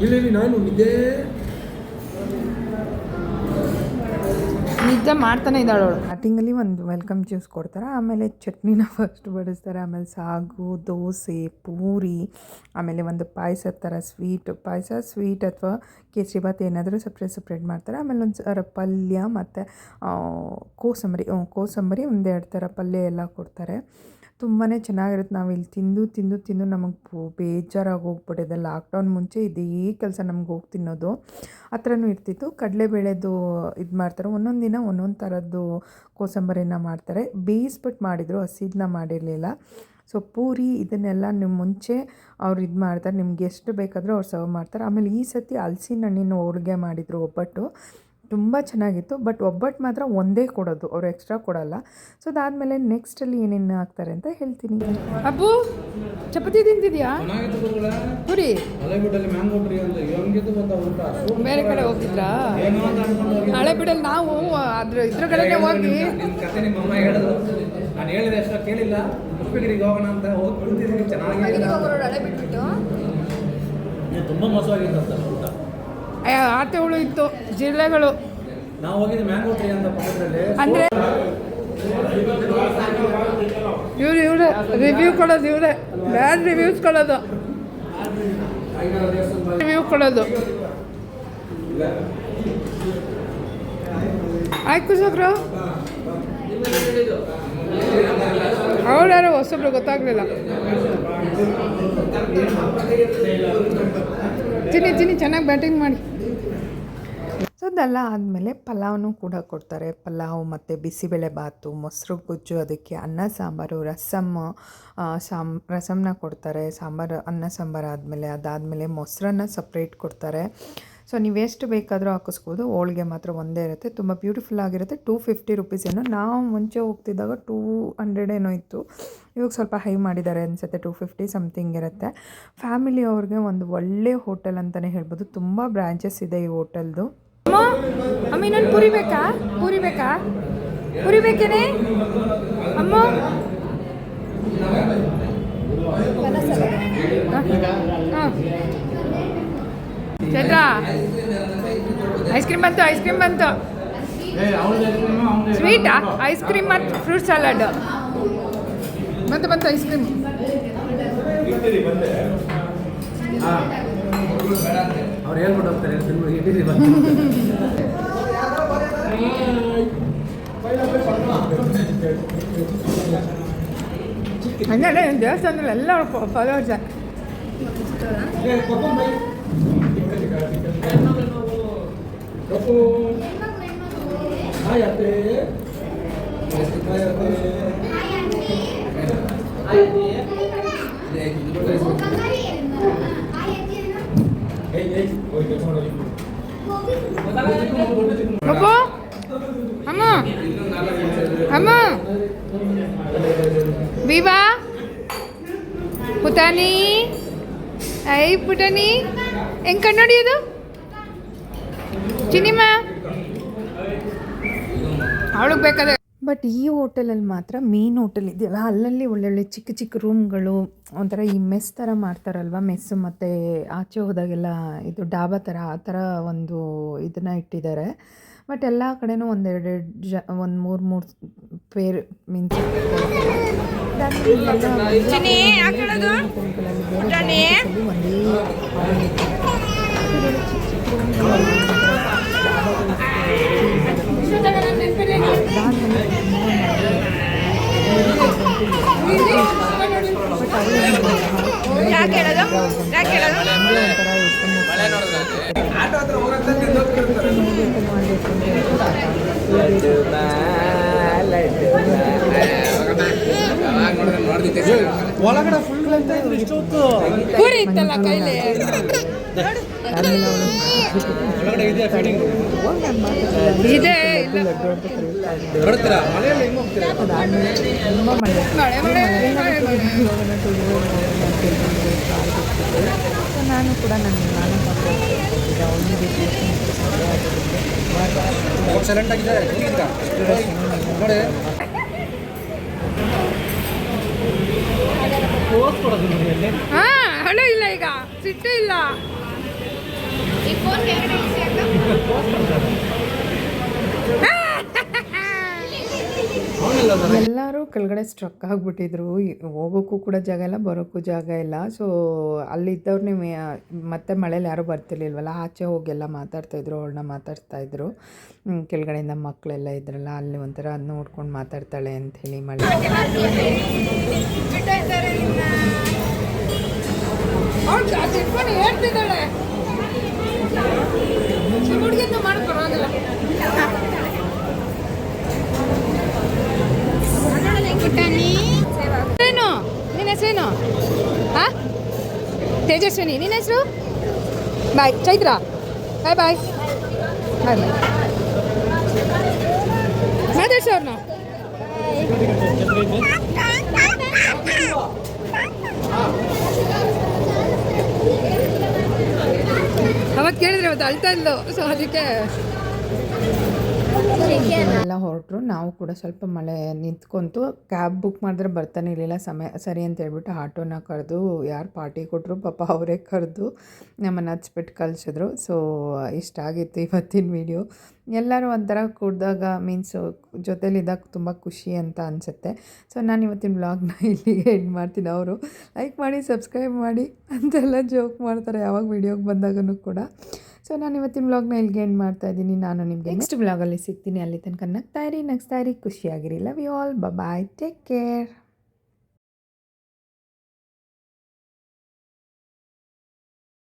ಇಲ್ಲಿ ಇಲ್ಲಿ ನಾನು ನಿದ್ದೆ ನಿದ್ದೆ ಮಾಡ್ತಾನೆ ಇದ್ದಾಳು ಅವಳು. ಸ್ಟಾರ್ಟಿಂಗಲ್ಲಿ ಒಂದು ವೆಲ್ಕಮ್ ಜ್ಯೂಸ್ ಕೊಡ್ತಾರೆ ಆಮೇಲೆ ಚಟ್ನಿನ ಫಸ್ಟ್ ಬಡಿಸ್ತಾರೆ ಆಮೇಲೆ ಸಾಗು ದೋಸೆ ಪೂರಿ ಆಮೇಲೆ ಒಂದು ಪಾಯಸ ಥರ ಸ್ವೀಟ್ ಪಾಯಸ ಸ್ವೀಟ್ ಅಥವಾ ಕೇಸರಿಬಾತ್ ಏನಾದರೂ ಸಪ್ರೇಟ್ ಸಪ್ರೇಟ್ ಮಾಡ್ತಾರೆ ಆಮೇಲೆ ಒಂದು ಸರ ಪಲ್ಯ ಮತ್ತು ಕೋಸಂಬರಿ ಕೋಸಂಬರಿ ಒಂದೆರಡು ಥರ ಪಲ್ಯ ಎಲ್ಲ ಕೊಡ್ತಾರೆ. ತುಂಬಾ ಚೆನ್ನಾಗಿರುತ್ತೆ. ನಾವು ಇಲ್ಲಿ ತಿಂದು ತಿಂದು ತಿಂದು ನಮಗೆ ಬೇಜಾರಾಗಿ ಹೋಗ್ಬಿಟ್ಟಿದೆ. ಲಾಕ್ಡೌನ್ ಮುಂಚೆ ಇದೇ ಕೆಲಸ ನಮ್ಗೆ ಹೋಗಿ ತಿನ್ನೋದು. ಆ ಥರನೂ ಇರ್ತಿತ್ತು. ಕಡಲೆಬೇಳೆದು ಇದು ಮಾಡ್ತಾರೆ. ಒಂದೊಂದು ದಿನ ಒಂದೊಂದು ಥರದ್ದು ಕೋಸಂಬರಿನ ಮಾಡ್ತಾರೆ. ಬೇಯಿಸ್ಬಿಟ್ಟು ಮಾಡಿದರು ಹಸಿದನ್ನ ಮಾಡಿರಲಿಲ್ಲ. ಸೊ ಪೂರಿ ಇದನ್ನೆಲ್ಲ ನಿಮ್ಮ ಮುಂಚೆ ಅವ್ರು ಇದು ಮಾಡ್ತಾರೆ. ನಿಮ್ಗೆ ಎಷ್ಟು ಬೇಕಾದರೂ ಅವ್ರು ಸರ್ವ್ ಮಾಡ್ತಾರೆ. ಆಮೇಲೆ ಈ ಸತಿ ಹಲ್ಸಿನ ಹಣ್ಣಿನ ಹೋಳಿಗೆ ಮಾಡಿದರು ಒಬ್ಬಟ್ಟು. ತುಂಬ ಚೆನ್ನಾಗಿತ್ತು ಬಟ್ ಒಬ್ಬಟ್ಟು ಮಾತ್ರ ಒಂದೇ ಕೊಡೋದು ಅವರು ಎಕ್ಸ್ಟ್ರಾ ಕೊಡಲ್ಲ. ಸೊ ಅದಾದಮೇಲೆ ನೆಕ್ಸ್ಟಲ್ಲಿ ಏನೇನು ಹಾಕ್ತಾರೆ ಅಂತ ಹೇಳ್ತೀನಿ. ಅಬ್ಬು ಚಪಾತಿ ತಿಂತಿದ್ಯಾ? ಪುರಿ. ಅಂತ ಬೇರೆ ಕಡೆ ಹೋಗಿದ್ರಾ ಹಳೆ ಬಿಡಲ್ಲಿ ನಾವು ಅದ್ರ ಇದ್ರ ಕಡೆಗೆ ಹೋಗಿ. ನಾನು ಹೇಳಿದೆ ಅಷ್ಟೋ ಕೇಳಿಲ್ಲ. ಹೋಗೋಣ ಅಂತ ಹೋಗಿ ಕುಳಿತಿದ್ದೀನಿ ಚೆನ್ನಾಗಿದೆ. ಹಳೆ ಬಿಟ್ಬಿಟ್ಟು ತುಂಬ ಮೋಸವಾಗಿತ್ತು ಊಟ ಆತೆಗಳು ಇತ್ತು ಜಿಲ್ಲೆಗಳು. ಅಂದರೆ? ಇವ್ರು ಇವ್ರೆ ರಿವ್ಯೂ ಕೊಡೋದು ಇವ್ರೆ. ಬ್ಯಾಡ್ ರಿವ್ಯೂಸ್ ಕೊಡೋದು. ರಿವ್ಯೂ ಕೊಡೋದು. ಆಯ್ತು ಸಕ್ರು ಅವ್ರು ಯಾರೋ ಹೊಸಬ್ರು ಗೊತ್ತಾಗ್ಲಿಲ್ಲ. ತಿನ್ನಿ ಚಿನ್ನಿ ಚೆನ್ನಾಗಿ ಬ್ಯಾಟಿಂಗ್ ಮಾಡಿ. ಸೊ ಅದೆಲ್ಲ ಆದಮೇಲೆ ಪಲಾವ್ನು ಕೂಡ ಕೊಡ್ತಾರೆ. ಪಲಾವ್ ಮತ್ತು ಬಿಸಿಬೇಳೆ ಬಾತು, ಮೊಸರು ಗೊಜ್ಜು, ಅದಕ್ಕೆ ಅನ್ನ, ಸಾಂಬಾರು ರಸಮ್ ಸಾಮ್ ರಸಮ್ನ ಕೊಡ್ತಾರೆ. ಸಾಂಬಾರು, ಅನ್ನ, ಸಾಂಬಾರು ಆದಮೇಲೆ ಅದಾದಮೇಲೆ ಮೊಸರನ್ನ ಸಪ್ರೇಟ್ ಕೊಡ್ತಾರೆ. ಸೊ ನೀವೆಷ್ಟು ಬೇಕಾದರೂ ಹಾಕಿಸ್ಬೋದು. ಹೋಳಿಗೆ ಮಾತ್ರ ಒಂದೇ ಇರುತ್ತೆ. ತುಂಬ ಬ್ಯೂಟಿಫುಲ್ ಆಗಿರುತ್ತೆ. ಟೂ ಫಿಫ್ಟಿ ರುಪೀಸ್ ಏನೋ. ನಾವು ಮುಂಚೆ ಹೋಗ್ತಿದ್ದಾಗ ಟೂ ಹಂಡ್ರೆಡ್ ಏನೋ ಇತ್ತು. ಇವಾಗ ಸ್ವಲ್ಪ ಹೈ ಮಾಡಿದ್ದಾರೆ ಅನಿಸುತ್ತೆ. ಟೂ ಫಿಫ್ಟಿ ಸಮಥಿಂಗ್ ಇರುತ್ತೆ. ಫ್ಯಾಮಿಲಿ ಅವ್ರಿಗೆ ಒಂದು ಒಳ್ಳೆ ಹೋಟೆಲ್ ಅಂತಲೇ ಹೇಳ್ಬೋದು. ತುಂಬ ಬ್ರ್ಯಾಂಚಸ್ ಇದೆ ಈ ಹೋಟೆಲ್ದು ಅಮ್ಮ ಬೇಕಾ? ಪೂರಿ ಬೇಕಾ? ಉರಿಬೇಕೇನೆ ಅಮ್ಮ? ಹಾಂ. ಚಂದ್ರ ಐಸ್ ಕ್ರೀಮ್ ಬಂತು ಐಸ್ ಕ್ರೀಮ್ ಬಂತು. ಸ್ವೀಟಾ ಐಸ್ ಕ್ರೀಮ್ ಮತ್ತು ಫ್ರೂಟ್ ಸಲಾಡ್ ಬಂತು ಬಂತು ಐಸ್ ಕ್ರೀಮ್ ಅವ್ರು ಹೇಳ್ಬಿಟ್ಟು ಹೋಗ್ತಾರೆ ಹಂಗಲ್ಲ ದೇವಸ್ಥಾನದಲ್ಲಿ ಎಲ್ಲ ಫಾಲೋವರ್ಸ್ ಅಪ್ಪು ಅಮ್ಮ ಅಮ್ಮ ವಿವಾ ಪುಟಾಣಿ ಐ ಪುಟನಿ ಹೆಂಗ್ ಕಣ್ಣು ಹೊಡಿಯೋದು ಚಿನಿಮ ಅವಳಿಗೆ ಬೇಕಾದ ಬಟ್ ಈ ಹೋಟೆಲಲ್ಲಿ ಮಾತ್ರ ಮೇನ್ ಹೋಟೆಲ್ ಇದೆಯಲ್ಲ, ಅಲ್ಲಲ್ಲಿ ಒಳ್ಳೊಳ್ಳೆ ಚಿಕ್ಕ ಚಿಕ್ಕ ರೂಮ್ಗಳು ಒಂಥರ ಈ ಮೆಸ್ ಥರ ಮಾಡ್ತಾರಲ್ವ ಮೆಸ್ಸು ಮತ್ತು ಆಚೆ ಹೋದಾಗೆಲ್ಲ ಇದು ಡಾಬಾ ಥರ ಆ ಥರ ಒಂದು ಇದನ್ನು ಇಟ್ಟಿದ್ದಾರೆ. ಬಟ್ ಎಲ್ಲ ಕಡೆನೂ ಒಂದೆರಡೆರಡು ಜ ಒಂದು ಮೂರು ಮೂರು ಪೇರ್ ಮೀನ್ಸ್ ಒಂದೇ ಒಳಗಡೆ ಫುಲ್ ಅಂತ ಇದ್ರು ಇಷ್ಟೊತ್ತು ಕೂರಿ ಇತ್ತಲ್ಲ ಕೈಲಿ? ಒಳಗಡೆ ಇದೆ ನಾನು ಕೂಡ ನನ್ನ ನಾನು ಹಣ ಇಲ್ಲ ಈಗ. ಸಿಟ್ಟು ಇಲ್ಲ. ಎಲ್ಲರೂ ಕೆಳಗಡೆ ಸ್ಟ್ರಕ್ ಆಗಿಬಿಟ್ಟಿದ್ರು. ಹೋಗೋಕ್ಕೂ ಕೂಡ ಜಾಗ ಇಲ್ಲ, ಬರೋಕ್ಕೂ ಜಾಗ ಇಲ್ಲ. ಸೊ ಅಲ್ಲಿದ್ದವ್ರನ್ನೇ ಮತ್ತೆ ಮಳೇಲಿ ಯಾರೂ ಬರ್ತಿರ್ಲಿಲ್ವಲ್ಲ, ಆಚೆ ಹೋಗಿ ಎಲ್ಲ ಮಾತಾಡ್ತಾಯಿದ್ರು ಅವ್ರನ್ನ ಮಾತಾಡ್ತಾ ಇದ್ರು. ಕೆಳಗಡೆಯಿಂದ ಮಕ್ಕಳೆಲ್ಲ ಇದ್ರಲ್ಲ, ಅಲ್ಲಿ ಒಂಥರ ನೋಡ್ಕೊಂಡು ಮಾತಾಡ್ತಾಳೆ ಅಂಥೇಳಿ ಮಳೆ. ಹೇಳ್ತಿದ್ದಾಳೆ. ಏನು? ನಿನ್ನ ಹೆಸರೇನು? ಹಾ ತೇಜಸ್ವಿನಿ. ನಿನ್ನ ಹೆಸರು? ಬಾಯ್. ಚೈತ್ರ. ಬಾಯ್ ಬಾಯ್. ಬಾಯ್ ಬಾಯ್. ಮಾದೇಶ್ ಅವ್ರನ್ನ ಅವತ್ತು ಕೇಳಿದ್ರೆ ಅವತ್ತು ಅಳ್ತಾ ಇದ್ಲು. ಸೊ ಅದಕ್ಕೆ ಎಲ್ಲ ಹೊರಟರು. ನಾವು ಕೂಡ ಸ್ವಲ್ಪ ಮಳೆ ನಿಂತ್ಕೊಂತು. ಕ್ಯಾಬ್ ಬುಕ್ ಮಾಡಿದ್ರೆ ಬರ್ತಾನೆ ಇರಲಿಲ್ಲ. ಸಮಯ ಸರಿ ಅಂತ ಹೇಳ್ಬಿಟ್ಟು ಆಟೋನ ಕರೆದು ಯಾರು ಪಾರ್ಟಿ ಕೊಟ್ಟರು ಪಾಪ ಅವರೇ ಕರೆದು ನಮ್ಮನ್ನು ಹಚ್ಬಿಟ್ಟು ಕಳಿಸಿದ್ರು. ಸೊ ಇಷ್ಟ ಆಗಿತ್ತು ಇವತ್ತಿನ ವಿಡಿಯೋ ಎಲ್ಲರೂ ಒಂಥರ ಕುಡ್ದಾಗ ಮೀನ್ಸು ಜೊತೇಲಿದ್ದಾಗ ತುಂಬ ಖುಷಿ ಅಂತ ಅನಿಸುತ್ತೆ. ಸೊ ನಾನು ಇವತ್ತಿನ ವ್ಲಾಗ್ನ ಇಲ್ಲಿಗೆ ಎಂಡ್ ಮಾಡ್ತೀನಿ. ಅವರು ಲೈಕ್ ಮಾಡಿ ಸಬ್ಸ್ಕ್ರೈಬ್ ಮಾಡಿ ಅಂತೆಲ್ಲ ಜೋಕ್ ಮಾಡ್ತಾರೆ. ಯಾವಾಗ ವಿಡಿಯೋಗೆ ಬಂದಾಗೂ ಕೂಡ. ಸೊ ನಾನು ಇವತ್ತಿನ ಬ್ಲಾಗ್ನ ಇಲ್ಲಿಗೆ ಎಂಡ್ ಮಾಡ್ತಾ ಇದ್ದೀನಿ. ನಾನು ನಿಮಗೆ ನೆಕ್ಸ್ಟ್ ಬ್ಲಾಗಲ್ಲಿ ಸಿಗ್ತೀನಿ. ಅಲ್ಲಿ ತನಕ ನಗ್ತಾ ಇರಿ ನಗ್ತಾ ಇರಿ. ಖುಷಿಯಾಗಿರಿ. Love you all bye take care